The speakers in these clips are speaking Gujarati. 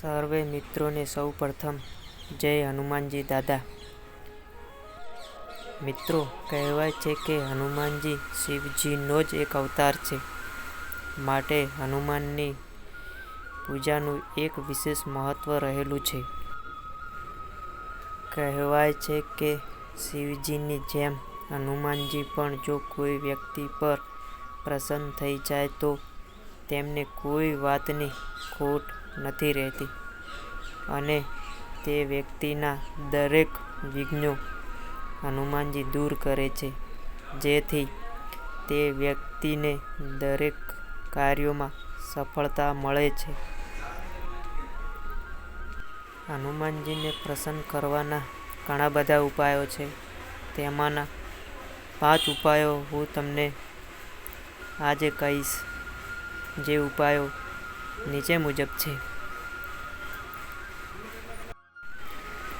સર્વે મિત્રોને સૌ પ્રથમ જય હનુમાનજી દાદા. મિત્રો, કહેવાય છે કે હનુમાનજી શિવજીનો જ એક અવતાર છે. માટે હનુમાનની પૂજાનું એક વિશેષ મહત્વ રહેલું છે. કહેવાય છે કે શિવજીની જેમ હનુમાનજી પણ જો કોઈ વ્યક્તિ પર પ્રસન્ન થઈ જાય તો તેમને કોઈ વાતની ખોટ નથી રહેતી. અને તે વ્યક્તિના દરેક વિઘ્નો હનુમાનજી દૂર કરે છે, જેથી તે વ્યક્તિને દરેક કાર્યોમાં સફળતા મળે છે. હનુમાનજીને પ્રસન્ન કરવાના ઘણા બધા ઉપાયો છે. તેમાંના પાંચ ઉપાયો હું તમને આજે કહીશ. જે ઉપાયો નીચે મુજબ છે.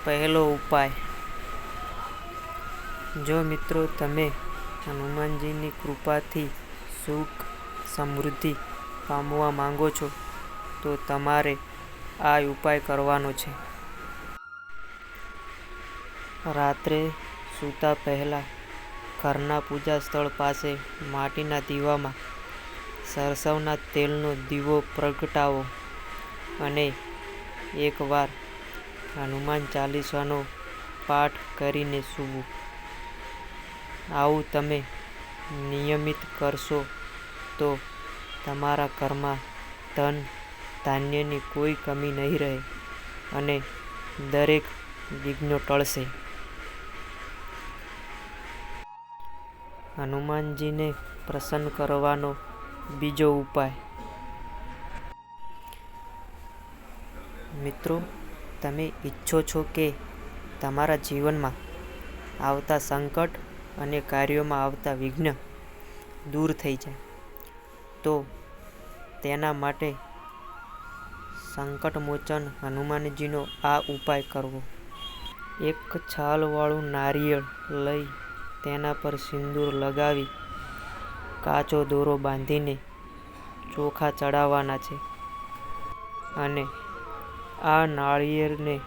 પહેલો ઉપાય. જો મિત્રો તમે હનુમાનજીની કૃપાથી સુખ, સમૃદ્ધિ પામવા માંગો છો, તો તમારે આ ઉપાય કરવાનો છે. રાત્રે સૂતા પહેલાં ઘરના પૂજા સ્થળ પાસે માટીના દીવામાં સરસવના તેલનો દીવો પ્રગટાવો અને એકવાર હનુમાન ચાલીસાનો પાઠ કરીને સૂવું. આવું તમે નિયમિત કરશો તો તમારા ઘરમાં ધન ધાન્યની કોઈ કમી નહીં રહે અને દરેક વિઘ્નો ટળશે. હનુમાનજીને પ્રસન્ન કરવાનો બીજો ઉપાય. મિત્રો તમે ઈચ્છો છો કે તમારા જીવનમાં આવતા સંકટ અને કાર્યોમાં આવતા વિઘ્ન દૂર થઈ જાય, તો તેના માટે સંકટમોચન હનુમાનજીનો આ ઉપાય કરવો. એક છાલવાળું નારિયેળ લઈ તેના પર સિંદૂર લગાવી કાચો દોરો બાંધીને ચોખા ચડાવવાના છે અને આ નાળિયેરને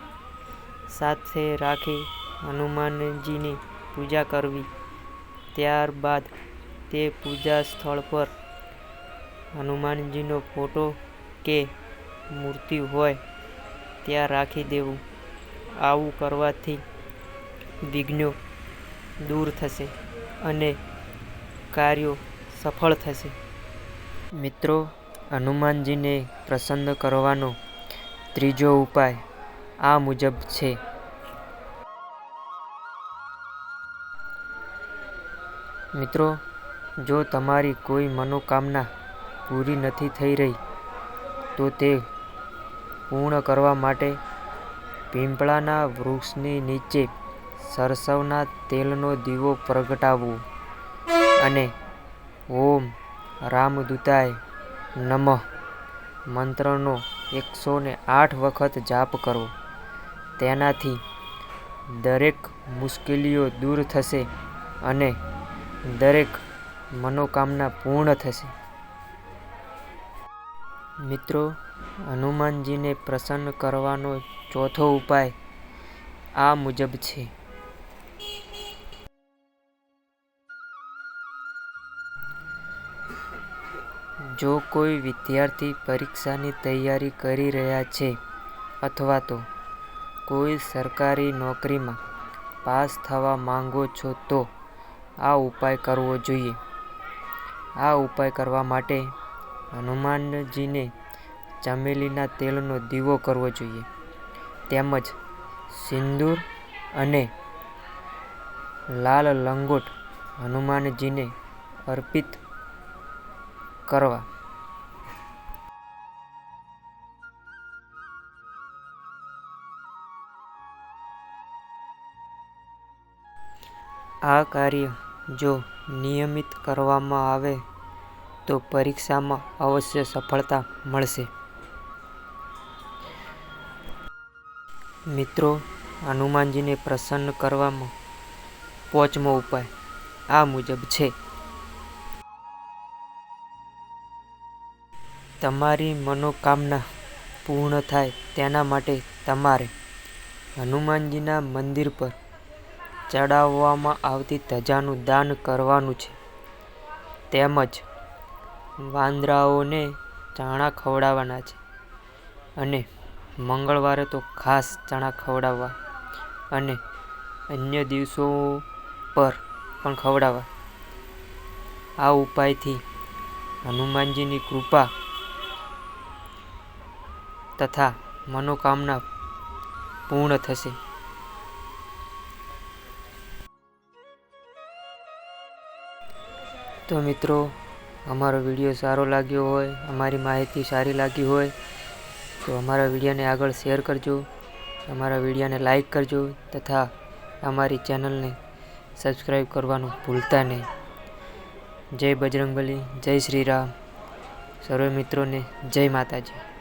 સાથે રાખી હનુમાનજીની પૂજા કરવી. ત્યારબાદ તે પૂજા સ્થળ પર હનુમાનજીનો ફોટો કે મૂર્તિ હોય ત્યાં રાખી દેવું. આવું કરવાથી વિઘ્નો દૂર થશે અને કાર્યો સફળ થશે. મિત્રો, હનુમાનજીને પ્રસન્ન કરવાનો ત્રીજો ઉપાય આ મુજબ છે. મિત્રો, જો તમારી કોઈ મનોકામના પૂરી નથી થઈ રહી, તો તે પૂર્ણ કરવા માટે પીંપળાના વૃક્ષની નીચે સરસવના તેલનો દીવો પ્રગટાવવો અને ઓમ રામદૂતાય નમઃ મંત્રનો એકસો ને આઠ વખત જાપ કરવો. તેનાથી દરેક મુશ્કેલીઓ દૂર થશે અને દરેક મનોકામના પૂર્ણ થશે. મિત્રો, હનુમાનજીને પ્રસન્ન કરવાનો ચોથો ઉપાય આ મુજબ છે. જો કોઈ વિદ્યાર્થી પરીક્ષાની તૈયારી કરી રહ્યા છે અથવા તો કોઈ સરકારી નોકરીમાં પાસ થવા માંગો છો તો આ ઉપાય કરવો જોઈએ. આ ઉપાય કરવા માટે હનુમાનજીને ચમેલીના તેલનો દીવો કરવો જોઈએ. તેમજ સિંદૂર અને લાલ લંગોટ હનુમાનજીને અર્પિત કરવા. આ કાર્ય જો નિયમિત કરવામાં આવે, તો પરીક્ષામાં અવશ્ય સફળતા મળશે. મિત્રો, હનુમાનજીને પ્રસન્ન કરવામાં પોચમો ઉપાય આ મુજબ છે. તમારી મનોકામના પૂર્ણ થાય તેના માટે તમારે હનુમાનજીના મંદિર પર ચડાવવામાં આવતી ધજાનું દાન કરવાનું છે. તેમજ વાંદરાઓને ચણા ખવડાવવાના છે અને મંગળવારે તો ખાસ ચણા ખવડાવવા અને અન્ય દિવસો પર પણ ખવડાવવા. આ ઉપાયથી હનુમાનજીની કૃપા તથા મનોકામના પૂર્ણ થશે. તો મિત્રો, અમારો વીડિયો સારો લાગ્યો હોય, અમારી માહિતી સારી લાગી હોય, તો અમારા વિડીયોને આગળ શેર કરજો. અમારા વિડીયોને લાઈક કરજો તથા અમારી ચેનલને સબસ્ક્રાઈબ કરવાનું ભૂલતા નહીં. જય બજરંગબલી, જય શ્રી રામ. સર્વે મિત્રોને જય માતાજી.